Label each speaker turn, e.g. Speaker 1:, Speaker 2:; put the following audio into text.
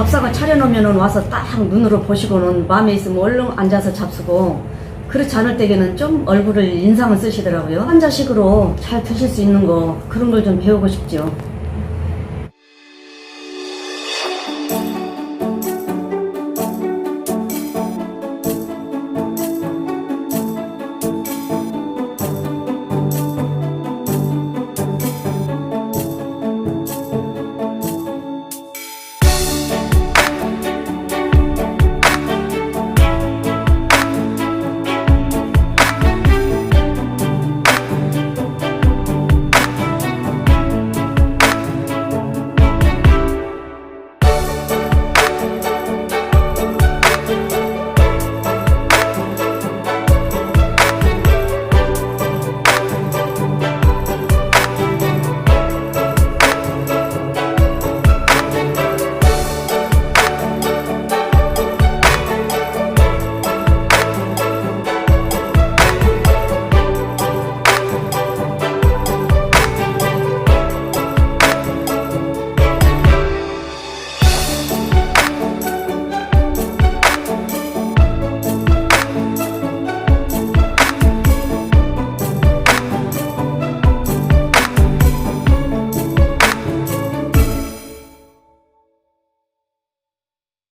Speaker 1: 밥상을 차려놓으면 와서 딱 눈으로 보시고는 마음에 있으면 얼른 앉아서 잡수고 그렇지 않을 때에는 좀 얼굴을 인상을 쓰시더라고요. 환자식으로 잘 드실 수 있는 거 그런 걸 좀 배우고 싶죠.